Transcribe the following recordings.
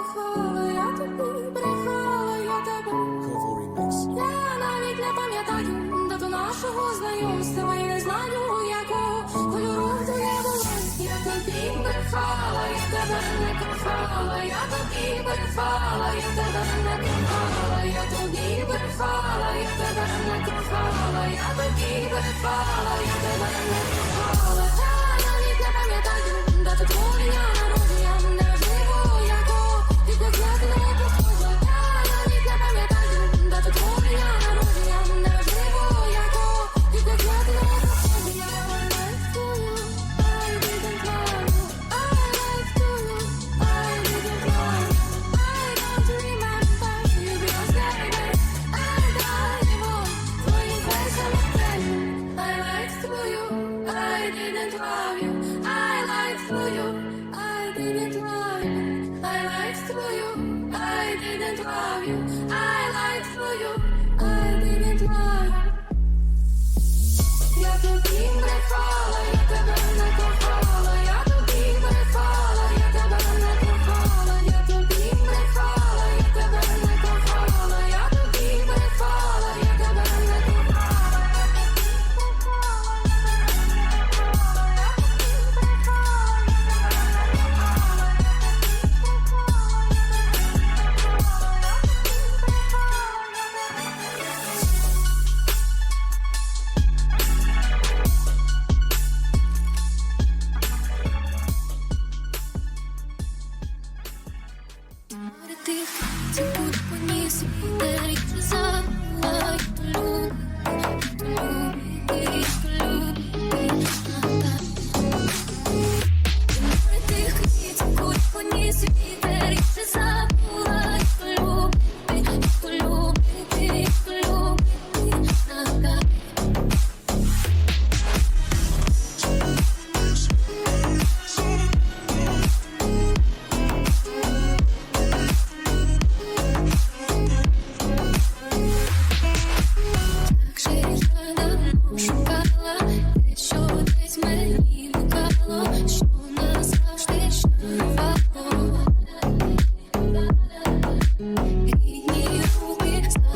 брехала, я тобі брехала, я тебе. Я навіть не пам'ятаю, дату нашого знайомства і не знаю, якого кольору ти я була. Я тобі брехала, я тебе не кохала, я тобі брехала, я тебе не кохала, я тобі брехала, я тебе не кохала, я тобі брехала, я тебе не кохала, я навіть не пам'ятаю, дату твого я народу.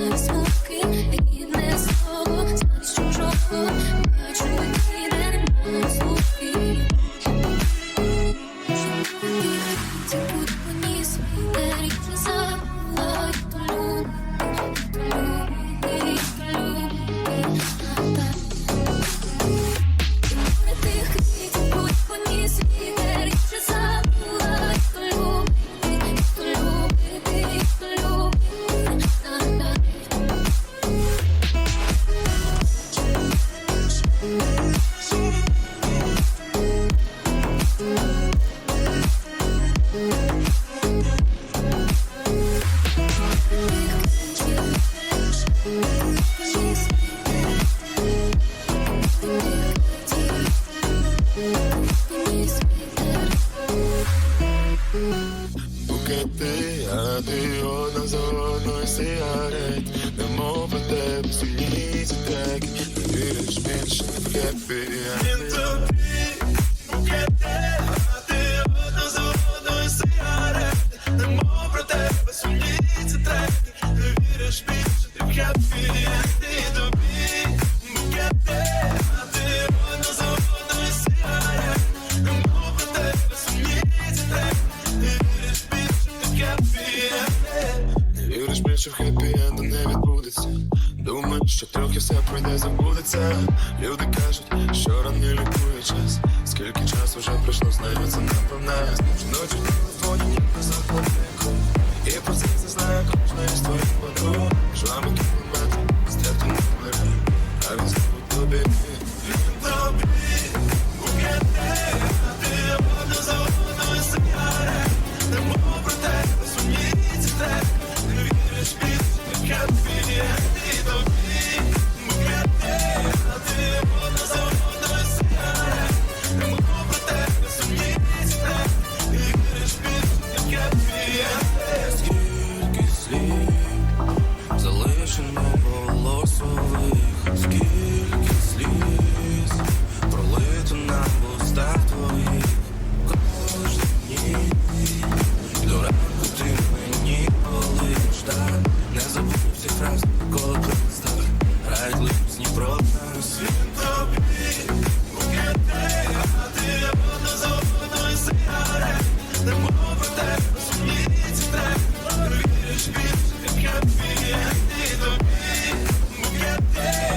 Sí. Стадіона зоною сигарет. Немов про тебе сильні ці треки Не віриш більше в хеппі baby. Yeah.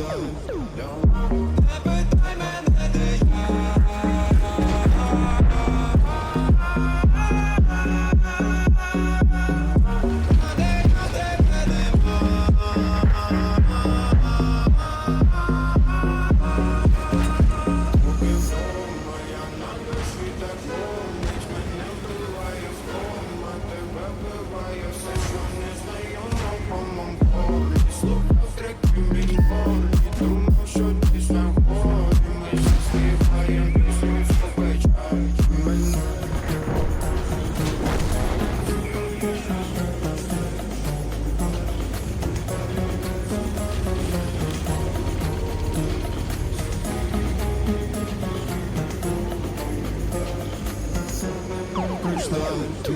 Não. Стали, ти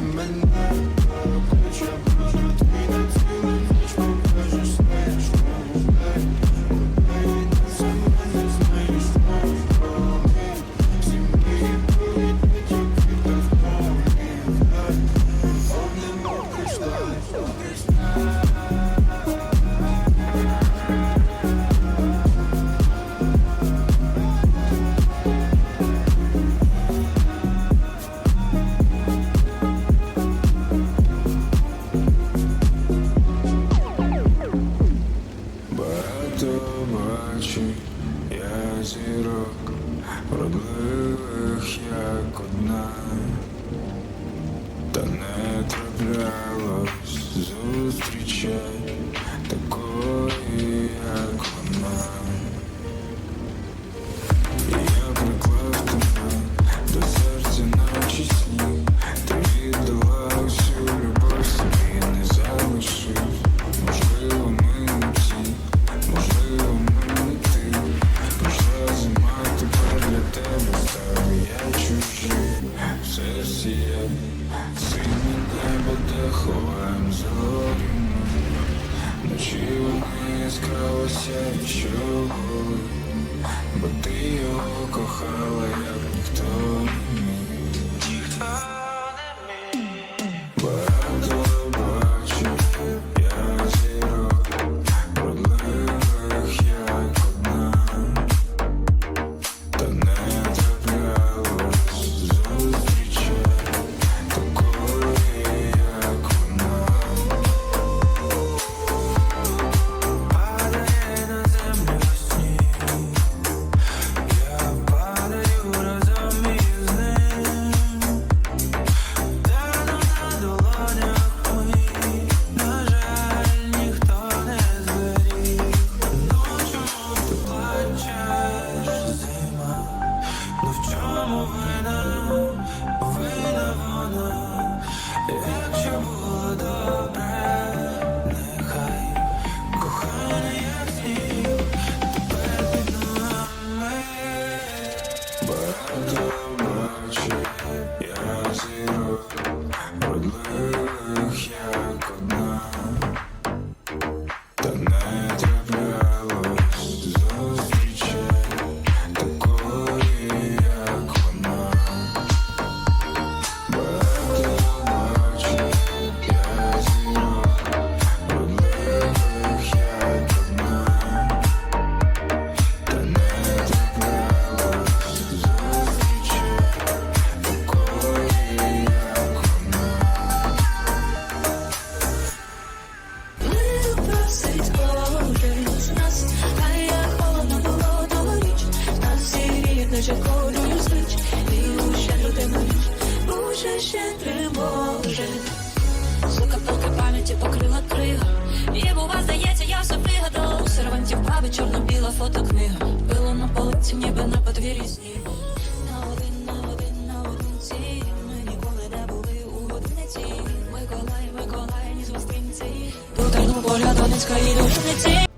모든 걸 이루어내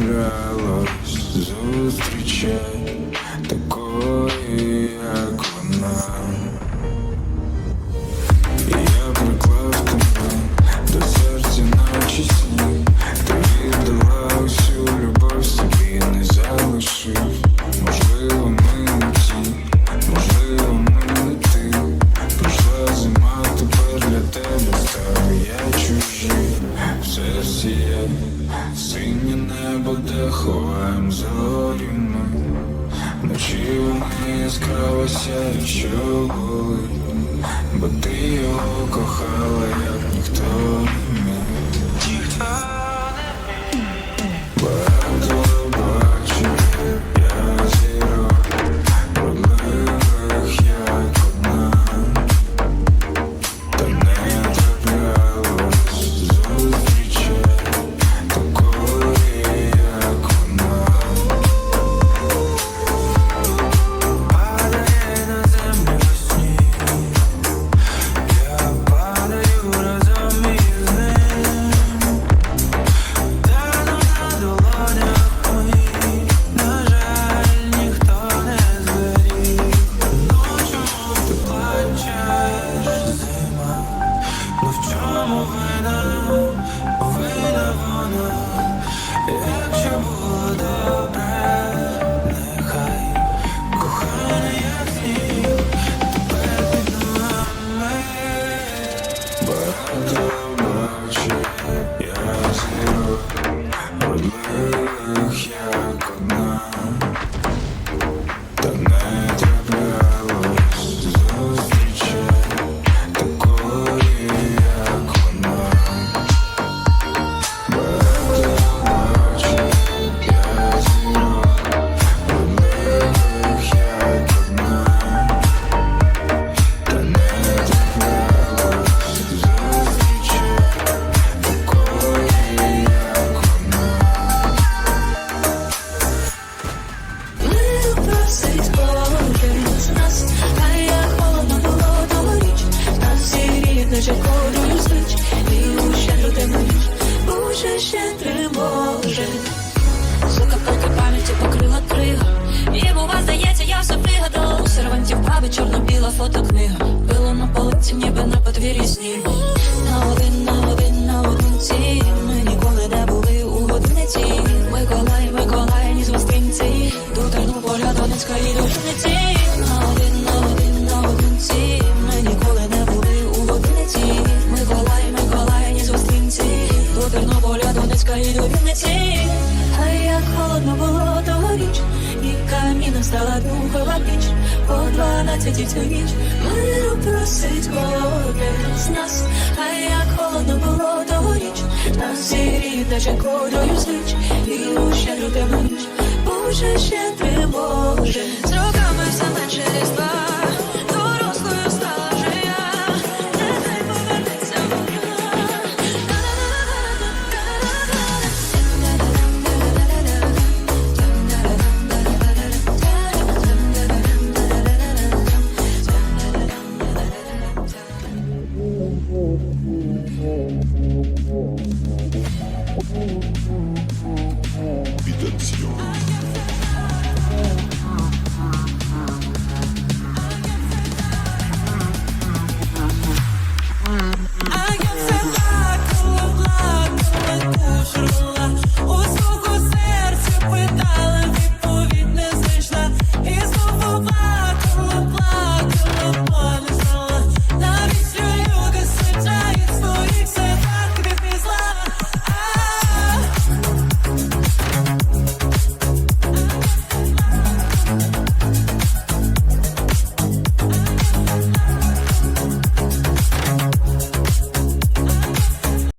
не траплялось зустрічай такої, як по дванадцяті цю ніч миру просить кожен з нас, а як холодно було тогоріч, нас зігріє наче кольою звич, і у щедру темну ніч, Боже щедрий Боже, з роками все менше різдва,